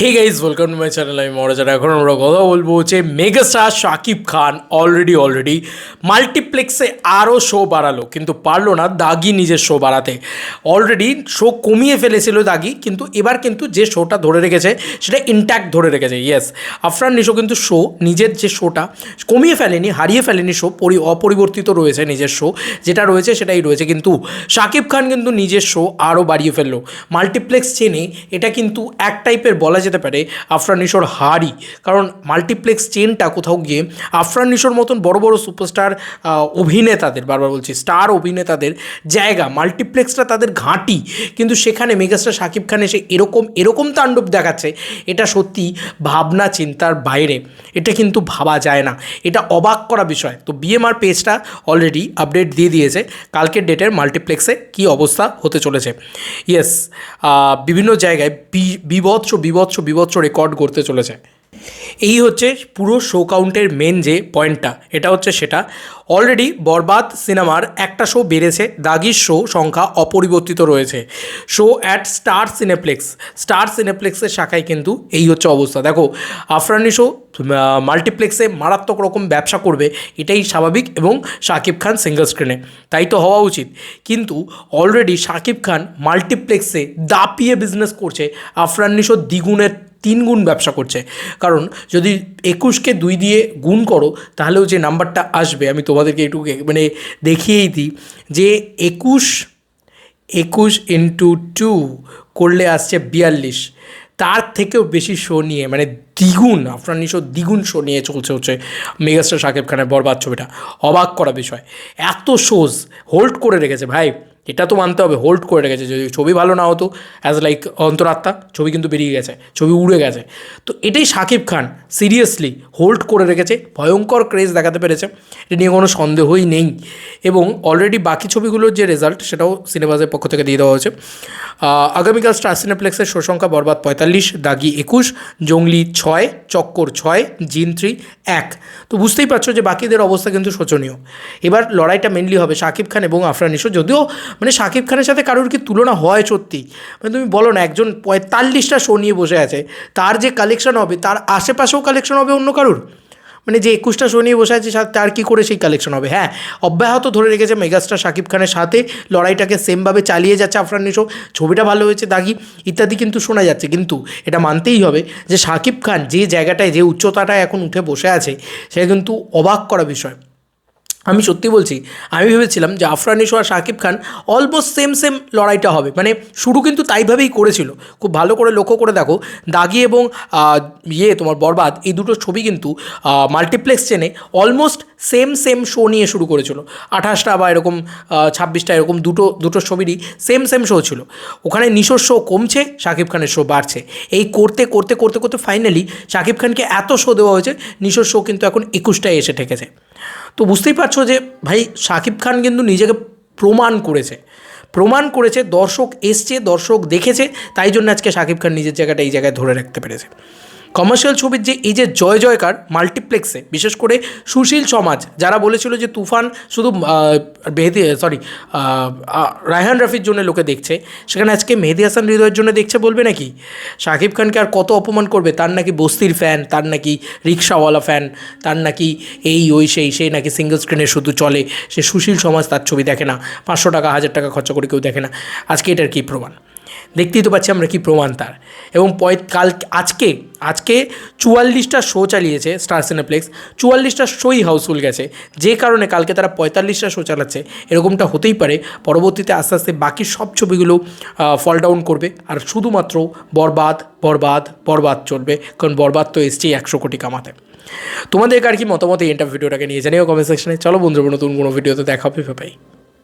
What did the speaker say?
Hey guys welcome to my channel আমি মহারাজার এখন আমরা কথা বলব হচ্ছে megastar Shakib Khan already already মাল্টিপ্লেক্সে আরও শো বাড়ালো। কিন্তু পারল না দাগি নিজের শো বাড়াতে। অলরেডি শো কমিয়ে ফেলেছিল দাগি, কিন্তু এবার কিন্তু যে শোটা ধরে রেখেছে, সেটা ইনট্যাক্ট ধরে রেখেছে। ইয়েস আফরান নিশো কিন্তু শো নিজের যে শোটা কমিয়ে ফেলেনি, হারিয়ে ফেলেনি শো পরি অপরিবর্তিত রয়েছে নিজের শো যেটা রয়েছে সেটাই রয়েছে, কিন্তু শাকিব খান কিন্তু নিজের শো আরও বাড়িয়ে ফেলল। মাল্টিপ্লেক্স চেনে এটা কিন্তু এক টাইপের বলা যেতে পারে আফরান নিশোর হারই। কারণ মাল্টিপ্লেক্স চেনটা কোথাও গিয়ে আফরান নিশোর মতন বড় বড় সুপারস্টার অভিনেতাদের, বারবার বলছি, স্টার অভিনেতাদের জায়গা, মাল্টিপ্লেক্সটা তাদের ঘাঁটি। কিন্তু সেখানে মেগাস্টার শাকিব খান এসে এরকম এরকম তাণ্ডব দেখাচ্ছে, এটা সত্যি ভাবনা চিন্তার বাইরে। এটা কিন্তু ভাবা যায় না। এটা অবাক করা বিষয়। তো বিএমআর পেজটা অলরেডি আপডেট দিয়ে দিয়েছে। কালকের ডেটের মাল্টিপ্লেক্সে কী অবস্থা হতে চলেছে। ইয়েস বিভিন্ন জায়গায় বি- বিভৎস বিভৎস বিভৎস রেকর্ড করতে চলেছে। এই হচ্ছে পুরো শো কাউন্টের মেন যে পয়েন্টটা এটা হচ্ছে সেটা। অলরেডি বরবাদ সিনেমার একটা শো বেড়েছে, দাগির শো সংখ্যা অপরিবর্তিত রয়েছে। Show at Star Cineplex Star সিনেপ্লেক্সের শাখায় কিন্তু এই হচ্ছে অবস্থা। দেখো আফরানি শো মাল্টিপ্লেক্সে মারাত্মক রকম ব্যবসা করবে, এটাই স্বাভাবিক এবং শাকিব খান সিঙ্গল স্ক্রিনে তাই তো হওয়া উচিত। কিন্তু অলরেডি শাকিব খান মাল্টিপ্লেক্সে দাপিয়ে বিজনেস করছে আফরান নিশো দ্বিগুণের তিন গুণ ব্যবসা করছে। কারণ যদি একুশকে দুই দিয়ে গুণ করো, তাহলেও যে নাম্বারটা আসবে, আমি তোমাদেরকে একটু মানে দেখিয়েই দিই যে একুশ একুশ ইন্টু টু করলে আসছে বিয়াল্লিশ। তার থেকেও বেশি শো নিয়ে মানে দ্বিগুণ আফরান নিশো দ্বিগুণ শো নিয়ে চলছে হচ্ছে মেগাস্টার শাকিব খানের বরবাদ ছবিটা। অবাক করা বিষয়। এত শোজ হোল্ড করে রেখেছে, ভাই। এটা তো মানতে হবে হোল্ড করে রেখেছে। যদি ছবি ভালো না হতো অ্যাজ লাইক অন্তরাত্মা, ছবি কিন্তু বেরিয়ে গেছে, ছবি উড়ে গেছে। তো এটাই শাকিব খান সিরিয়াসলি হোল্ড করে রেখেছে, ভয়ঙ্কর ক্রেজ দেখাতে পেরেছে। এটা নিয়ে কোনো সন্দেহই নেই। এবং অলরেডি বাকি ছবিগুলোর যে রেজাল্ট সেটাও সিনেমাসের পক্ষ থেকে দিয়ে দেওয়া হয়েছে। আগামীকাল স্টার সিনেপ্লেক্সের শো সংখ্যা বরবাদ পঁয়তাল্লিশ, দাগি একুশ, জঙ্গলি ছয়, চক্কর ছয়, জিন থ্রি এক। তো বুঝতেই পারছ যে বাকিদের অবস্থা কিন্তু শোচনীয়। এবার লড়াইটা মেনলি হবে শাকিব খান এবং আফরান নিশো যদিও মানে শাকিব খানের সাথে কারোর কি তুলনা হয় সত্যি? মানে তুমি বলো না, একজন পঁয়তাল্লিশটা শো নিয়ে বসে আছে, তার যে কালেকশন হবে, তার আশেপাশেও কালেকশন হবে অন্য কারোর? মানে যে একুশটা শো নিয়ে বসে আছে তার কী করে সেই কালেকশন হবে? হ্যাঁ অব্যাহত ধরে রেখেছে মেগাস্টার শাকিব খানের সাথে, লড়াইটাকে সেমভাবে চালিয়ে যাচ্ছে আফরান নিশো ছবিটা ভালো হয়েছে, দাগি, ইত্যাদি কিন্তু শোনা যাচ্ছে। কিন্তু এটা মানতেই হবে যে শাকিব খান যে জায়গাটায়, যে উচ্চতাটায় এখন উঠে বসে আছে সেটা কিন্তু অবাক করা বিষয়। আমি সত্যি বলছি, আমি ভেবেছিলাম যে আফরান নিশো আর Shakib Khan almost same same লড়াইটা হবে। মানে শুরু কিন্তু তাইভাবেই করেছিল। খুব ভালো করে লক্ষ্য করে দেখো, দাগি এবং ইয়ে তোমার বরবাদ, এই দুটো ছবি কিন্তু মাল্টিপ্লেক্স চেনে অলমোস্ট সেম সেম শো নিয়ে শুরু করেছিল। আঠাশটা বা এরকম ছাব্বিশটা এরকম দুটো দুটো ছবিরই সেম সেম শো ছিল। ওখানে নিশোর শো কমছে শাকিব খানের শো বাড়ছে। এই করতে করতে করতে করতে ফাইনালি শাকিব খানকে এত শো দেওয়া হয়েছে, নিশোর শো কিন্তু এখন একুশটায় এসে ঠেকেছে। তো বুঝতেই পারছ যে ভাই শাকিব খান কিন্তু নিজেকে প্রমাণ করেছে। প্রমাণ করেছে, দর্শক এসছে, দর্শক দেখেছে, তাই জন্য আজকে শাকিব খান নিজের জায়গাটা এই জায়গায় ধরে রাখতে পেরেছে। কমার্শিয়াল ছবির যে এই যে জয় জয়কার মাল্টিপ্লেক্সে, বিশেষ করে সুশীল সমাজ, যারা বলেছিল যে তুফান শুধু মেহেদি সরি রায়হান রাফির জন্য লোকে দেখছে, সেখানে আজকে মেহেদি হাসান হৃদয়ের জন্য দেখছে বলবে নাকি? শাকিব খানকে আর কত অপমান করবে? তার নাকি বস্তির ফ্যান তার নাকি রিক্সাওয়ালা ফ্যান তার নাকি এই, ওই, সেই সেই নাকি সিঙ্গেল স্ক্রিনে শুধু চলে, সে সুশীল সমাজ তার ছবি দেখে না, পাঁচশো টাকা, হাজার টাকা খরচা করে কেউ দেখে না। আজকে এটার কী প্রমাণ? দেখতেই তো পাচ্ছি আমরা কি প্রমাণ তার। এবং কাল, আজকে আজকে চুয়াল্লিশটা শো চালিয়েছে স্টার সিনেপ্লেক্স চুয়াল্লিশটা শোই হাউসফুল গেছে। যে কারণে কালকে তারা পঁয়তাল্লিশটা শো চালাচ্ছে। এরকমটা হতেই পারে। পরবর্তীতে আস্তে আস্তে বাকি সব ছবিগুলো ফল ডাউন করবে। আর শুধুমাত্র বরবাদ বরবাদ বরবাদ চলবে। কারণ বরবাদ তো এসছেই একশো কোটি কামাতে। তোমাদের আর কি মতামত এই এন্টার ভিডিওটাকে নিয়ে? জানিও কমেন্ট সেকশনে চলো বন্ধুরা, নতুন কোনো ভিডিওতে দেখা হবে। পাই